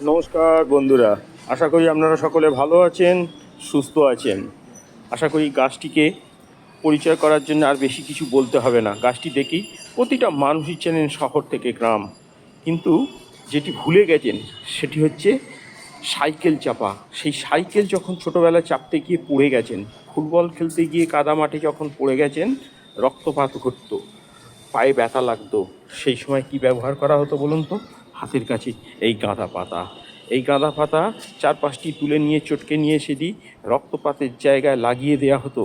নমস্কার বন্ধুরা, আশা করি আপনারা সকলে ভালো আছেন, সুস্থ আছেন। আশা করি গাছটিকে পরিচয় করার জন্য আর বেশি কিছু বলতে হবে না। গাছটি দেখি প্রতিটা মানুষই চেনেন শহর থেকে গ্রাম। কিন্তু যেটি ভুলে গেছেন, সেটি হচ্ছে সাইকেল চাপা। সেই সাইকেল যখন ছোটোবেলায় চাপতে গিয়ে পড়ে গেছেন, ফুটবল খেলতে গিয়ে কাদা মাঠে যখন পড়ে গেছেন, রক্তপাত ঘটতো, পায়ে ব্যথা লাগতো। সেই সময় কি ব্যবহার করা হতো বলুন তো? হাতের কাছে এই গাঁদা পাতা। এই গাঁদা পাতা চার পাঁচটি তুলে নিয়ে, চটকে নিয়ে সেটি রক্তপাতের জায়গায় লাগিয়ে দেওয়া হতো।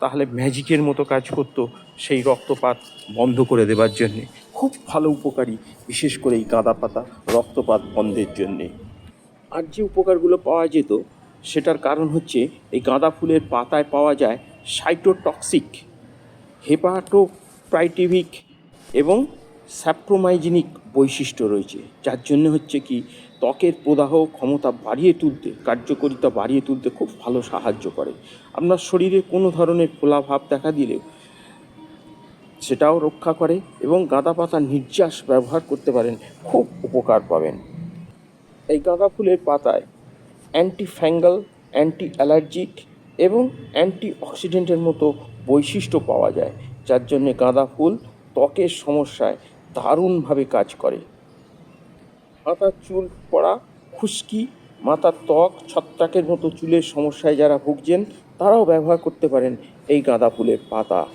তাহলে ম্যাজিকের মতো কাজ করতো সেই রক্তপাত বন্ধ করে দেবার জন্যে। খুব ভালো উপকারী, বিশেষ করে এই গাঁদা পাতা রক্তপাত বন্ধের জন্যে। আর যে উপকারগুলো পাওয়া যেত, সেটার কারণ হচ্ছে এই গাঁদা ফুলের পাতায় পাওয়া যায় সাইটোটক্সিক, হেপাটোপ্রাইটিভিক এবং স্যাপ্টোমাইজিনিক বৈশিষ্ট্য রয়েছে, যার জন্য হচ্ছে কি ত্বকের প্রদাহ ক্ষমতা বাড়িয়ে তুলতে, কার্যকারিতা বাড়িয়ে তুলতে খুব ভালো সাহায্য করে। আপনার শরীরে কোনো ধরনের ফোলাভাব দেখা দিলেও সেটাও রক্ষা করে এবং গাঁদা পাতার নির্যাস ব্যবহার করতে পারেন, খুব উপকার পাবেন। এই গাঁদা ফুলের পাতায় অ্যান্টি ফ্যাঙ্গাল অ্যান্টি অ্যালার্জিক এবং অ্যান্টি অক্সিডেন্টের মতো বৈশিষ্ট্য পাওয়া যায়, যার জন্যে গাঁদা ফুল ত্বকের সমস্যায় দারুণভাবে কাজ করে। মাথার চুল পড়া, খুশকি, মাথার ত্বক, ছত্রাকের মতো চুলের সমস্যায় যারা ভুগছেন, তারাও ব্যবহার করতে পারেন এই গাঁদা ফুলের পাতা।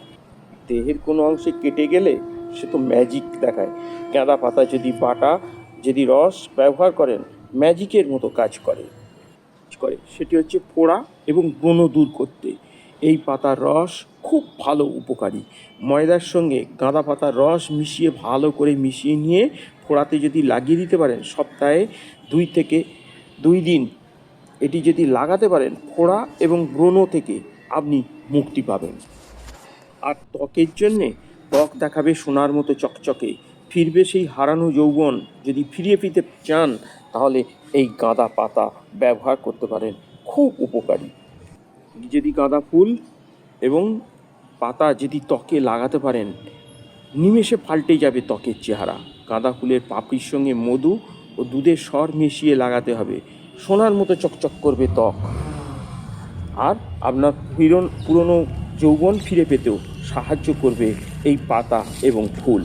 দেহের কোনো অংশে কেটে গেলে সে তো ম্যাজিক দেখায়। গাঁদা পাতা যদি বাটা, যদি রস ব্যবহার করেন ম্যাজিকের মতো কাজ করে। করে। সেটি হচ্ছে পোড়া এবং ব্রণ দূর করতে। এই পাতার রস খুব ভালো উপকারী। ময়দার সঙ্গে গাঁদা পাতার রস মিশিয়ে ভালো করে মিশিয়ে নিয়ে ফোড়াতে যদি লাগিয়ে দিতে পারেন, সপ্তাহে দুই থেকে দুই দিন এটি যদি লাগাতে পারেন, ফোড়া এবং ব্রণ থেকে আপনি মুক্তি পাবেন। আর ত্বকের জন্যে ত্বক দেখাবে সোনার মতো চকচকে, ফিরবে সেই হারানো যৌবন। যদি ফিরিয়ে পেতে চান, তাহলে এই গাঁদা পাতা ব্যবহার করতে পারেন। খুব উপকারী। যদি গাঁদা ফুল এবং পাতা যদি ত্বকে লাগাতে পারেন, নিমেষে পাল্টে যাবে ত্বকের চেহারা। গাঁদা ফুলের পাপড়ির সঙ্গে মধু ও দুধের স্বর মিশিয়ে লাগাতে হবে। সোনার মতো চকচক করবে ত্বক। আর আপনার পুরন পুরনো যৌবন ফিরে পেতেও সাহায্য করবে এই পাতা এবং ফুল।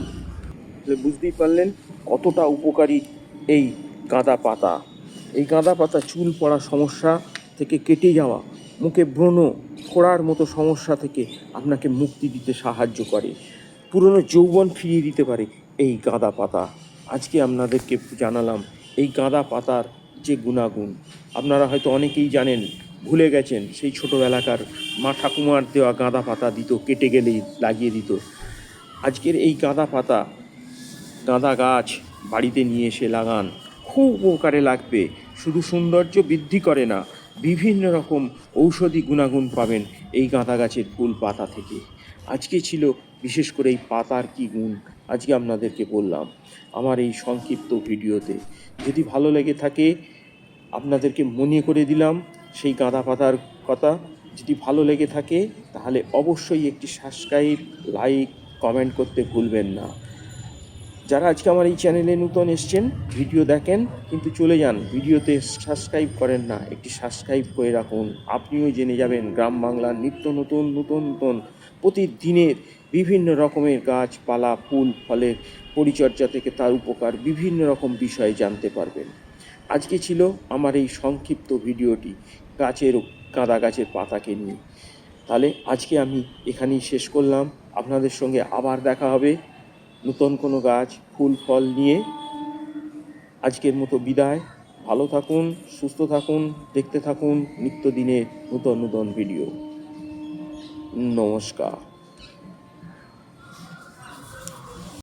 বুঝতেই পারলেন কতটা উপকারী এই গাঁদা পাতা। এই গাঁদা পাতা চুল পড়া সমস্যা থেকে কেটে যাওয়া মুখে ব্রণ ফোড়ার মতো সমস্যা থেকে আপনাকে মুক্তি দিতে সাহায্য করে। পুরনো যৌবন ফিরিয়ে দিতে পারে এই গাঁদা পাতা। আজকে আপনাদেরকে জানালাম, এই গাঁদা পাতার যে গুণাগুণ। আপনারা হয়তো অনেকেই জানেন, ভুলে গেছেন, সেই ছোটোবেলাকার মা ঠাকুমার দেওয়া গাঁদা পাতা দিত, কেটে গেলেই লাগিয়ে দিত। আজকের এই গাঁদা পাতা, গাঁদা গাছ বাড়িতে নিয়ে এসে লাগান। খুব উপকারে লাগবে। শুধু সৌন্দর্য বৃদ্ধি করে না বিভিন্ন রকম ঔষধি গুণাগুণ পাবেন এই গাঁদা গাছের ফুল পাতা থেকে। আজকে ছিল বিশেষ করে এই পাতার কি গুণ, আজকে আপনাদেরকে বললাম আমার এই সংক্ষিপ্ত ভিডিওতে। যদি ভালো লেগে থাকে, আপনাদেরকে মনে করে দিলাম সেই গাঁদা পাতার কথা। যদি ভালো লেগে থাকে, তাহলে অবশ্যই একটি সাবস্ক্রাইব লাইক কমেন্ট করতে ভুলবেন না। যারা আজকে আমার এই চ্যানেলে নতুন এসছেন, ভিডিও দেখেন, কিন্তু চলে যান, ভিডিওতে সাবস্ক্রাইব করেন না, একটি সাবস্ক্রাইব করে রাখুন। আপনিও জেনে যাবেন, গ্রাম বাংলার নিত্য নতুন নতুন নতুন, প্রতিদিনের বিভিন্ন রকমের গাছপালা, ফুল, ফলের পরিচর্যা থেকে তার উপকার বিভিন্ন রকম বিষয়ে জানতে পারবেন। আজকে ছিল আমার এই সংক্ষিপ্ত ভিডিওটি গাছের, গাঁদা গাছের পাতাকে নিয়ে। তাহলে আজকে আমি এখানেই শেষ করলাম। আপনাদের সঙ্গে আবার দেখা হবে। নতুন কোনো গাছ, ফুল, ফল নিয়ে আজকের মতো বিদায়। ভালো থাকুন, সুস্থ থাকুন, দেখতে থাকুন নিত্যদিনের নতুন নতুন ভিডিও নমস্কার।